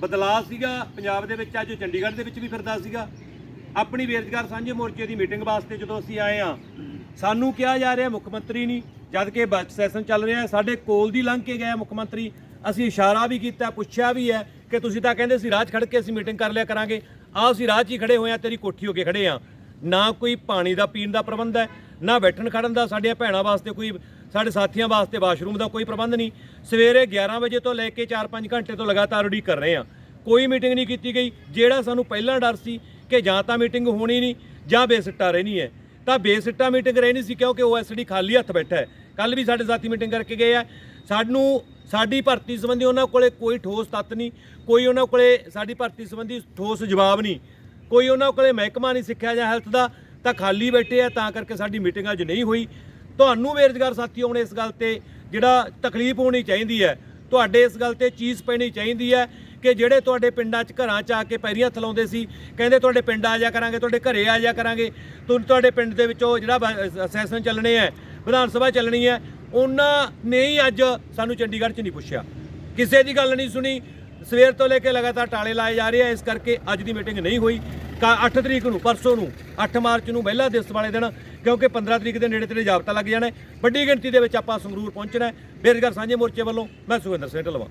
ਬਦਲਾਅ ਸੀਗਾ। ਪੰਜਾਬ ਦੇ ਵਿੱਚ ਅੱਜ ਚੰਡੀਗੜ੍ਹ ਦੇ ਵਿੱਚ ਵੀ ਫਿਰਦਾ ਸੀਗਾ। ਆਪਣੀ ਬੇਰੁਜ਼ਗਾਰ ਸਾਂਝੇ ਮੋਰਚੇ ਦੀ ਮੀਟਿੰਗ ਵਾਸਤੇ ਜਦੋਂ ਅਸੀਂ ਆਏ ਆ ਸਾਨੂੰ ਕਿਹਾ ਜਾ ਰਿਹਾ ਮੁੱਖ ਮੰਤਰੀ ਨਹੀਂ ਜਦ ਕਿ ਬਜਟ ਸੈਸ਼ਨ ਚੱਲ ਰਿਹਾ ਹੈ, ਸਾਡੇ ਕੋਲ ਦੀ ਲੰਘ ਕੇ ਗਿਆ ਮੁੱਖ ਮੰਤਰੀ। ਅਸੀਂ ਇਸ਼ਾਰਾ ਵੀ ਕੀਤਾ ਪੁੱਛਿਆ ਵੀ ਹੈ ਕਿ ਤੁਸੀਂ ਤਾਂ ਕਹਿੰਦੇ ਸੀ ਰਾਹ 'ਚ ਖੜ ਕੇ ਅਸੀਂ ਮੀਟਿੰਗ ਕਰ ਲਿਆ ਕਰਾਂਗੇ। ਆਹ ਅਸੀਂ ਰਾਹ 'ਚ ਹੀ ਖੜੇ ਹੋਏ ਆ ਤੇਰੀ ਕੋਠੀ ਹੋ ਕੇ ਖੜੇ ਆ ਨਾ ਕੋਈ ਪਾਣੀ ਦਾ ਪੀਣ ਦਾ ਪ੍ਰਬੰਧ ਹੈ ਨਾ ਬੈਠਣ ਖੜਨ ਦਾ ਸਾਡੀਆਂ ਭੈਣਾਂ ਵਾਸਤੇ ਕੋਈ, ਸਾਡੇ ਸਾਥੀਆਂ ਵਾਸਤੇ ਵਾਸ਼ਰੂਮ ਦਾ ਕੋਈ ਪ੍ਰਬੰਧ ਨਹੀਂ। ਸਵੇਰੇ 11 ਵਜੇ ਤੋਂ ਲੈ ਕੇ 4-5 ਘੰਟੇ ਤੋਂ ਲਗਾਤਾਰ ਉਡੀਕ ਕਰ ਰਹੇ ਆ ਕੋਈ ਮੀਟਿੰਗ ਨਹੀਂ ਕੀਤੀ ਗਈ। ਜਿਹੜਾ ਸਾਨੂੰ ਪਹਿਲਾਂ ਡਰ ਸੀ ਕਿ ਜਾਂ ਤਾਂ ਮੀਟਿੰਗ ਹੋਣੀ ਨਹੀਂ, ਜਾਂ ਬੇਸਿੱਟਾ ਰਹਿਣੀ ਹੈ। ਤਾਂ ਬੇਸਿੱਟਾ ਮੀਟਿੰਗ ਰਹਿਣੀ ਸੀ ਕਿਉਂਕਿ ਓਐਸਡੀ ਖਾਲੀ ਹੱਥ ਬੈਠਾ ਹੈ। ਕੱਲ ਵੀ ਸਾਡੇ ਸਾਥੀ ਮੀਟਿੰਗ ਕਰਕੇ ਗਏ ਆ। ਸਾਨੂੰ, ਸਾਡੀ ਭਰਤੀ ਸੰਬੰਧੀ ਉਹਨਾਂ ਕੋਲੇ ਕੋਈ ਠੋਸ ਤੱਤ ਨਹੀਂ, ਕੋਈ ਉਹਨਾਂ ਕੋਲੇ ਸਾਡੀ ਭਰਤੀ ਸੰਬੰਧੀ ਠੋਸ ਜਵਾਬ ਨਹੀਂ, ਕੋਈ ਉਹਨਾਂ ਕੋਲੇ ਮਹਿਕਮਾ ਨਹੀਂ ਸਿੱਖਿਆ ਜਾਂ ਹੈਲਥ ਦਾ। ਤਾਂ ਖਾਲੀ ਬੈਠੇ ਆ, ਤਾਂ ਕਰਕੇ ਸਾਡੀ ਮੀਟਿੰਗ ਅੱਜ ਨਹੀਂ ਹੋਈ। ਤੁਹਾਨੂੰ ਬੇਰੁਜ਼ਗਾਰ ਸਾਥੀਓ, ਹੁਣ ਇਸ ਗੱਲ ਤੇ ਜਿਹੜਾ ਤਕਲੀਫ ਹੋਣੀ ਚਾਹੀਦੀ ਹੈ, ਤੁਹਾਡੇ ਇਸ ਗੱਲ ਤੇ ਚੀਜ਼ ਪੈਣੀ ਚਾਹੀਦੀ ਹੈ ਕਿ ਜਿਹੜੇ ਤੁਹਾਡੇ ਪਿੰਡਾਂ 'ਚ ਘਰਾਂ 'ਚ ਆ ਕੇ ਪੈਰੀਆਂ ਥਲਾਉਂਦੇ ਸੀ, ਕਹਿੰਦੇ ਤੁਹਾਡੇ ਪਿੰਡ ਆ ਜਾ ਕਰਾਂਗੇ, ਤੁਹਾਡੇ ਘਰੇ ਆ ਜਾ ਕਰਾਂਗੇ ਤੁਹਾਡੇ ਪਿੰਡ ਦੇ ਵਿੱਚੋਂ ਜਿਹੜਾ ਸੈਸ਼ਨ ਚੱਲਣੇ ਹੈ, ਵਿਧਾਨ ਸਭਾ ਚੱਲਣੀ ਹੈ, ਉਹਨਾਂ ਨੇ ਹੀ ਅੱਜ ਸਾਨੂੰ ਚੰਡੀਗੜ੍ਹ 'ਚ ਨਹੀਂ ਪੁੱਛਿਆ। ਕਿਸੇ ਦੀ ਗੱਲ ਨਹੀਂ ਸੁਣੀ, ਸਵੇਰ ਤੋਂ ਲੈ ਕੇ ਲਗਾਤਾਰ ਟਾਲੇ ਲਾਏ ਜਾ ਰਹੇ ਆ, ਇਸ ਕਰਕੇ ਅੱਜ ਦੀ ਮੀਟਿੰਗ ਨਹੀਂ ਹੋਈ। 8 ਤਰੀਕ ਨੂੰ, ਪਰਸੋਂ ਨੂੰ 8 ਮਾਰਚ ਨੂੰ ਮਹਿਲਾ ਦਿਵਸ ਵਾਲੇ ਦਿਨ, ਕਿਉਂਕਿ 15 ਤਰੀਕ ਦੇ ਨੇੜੇ ਤੇੜੇ ਜਾਬਤਾ ਲੱਗ ਜਾਣਾ ਵੱਡੀ ਗਿਣਤੀ ਦੇ ਵਿੱਚ ਆਪਾਂ ਸੰਗਰੂਰ ਪਹੁੰਚਣਾ ਹੈ। ਬੇਰੁਜ਼ਗਾਰ ਸਾਂਝੇ ਮੋਰਚੇ ਵੱਲੋਂ ਮੈਂ ਸੁਖਿੰਦਰ ਸਿੰਘ ਢਲਵਾ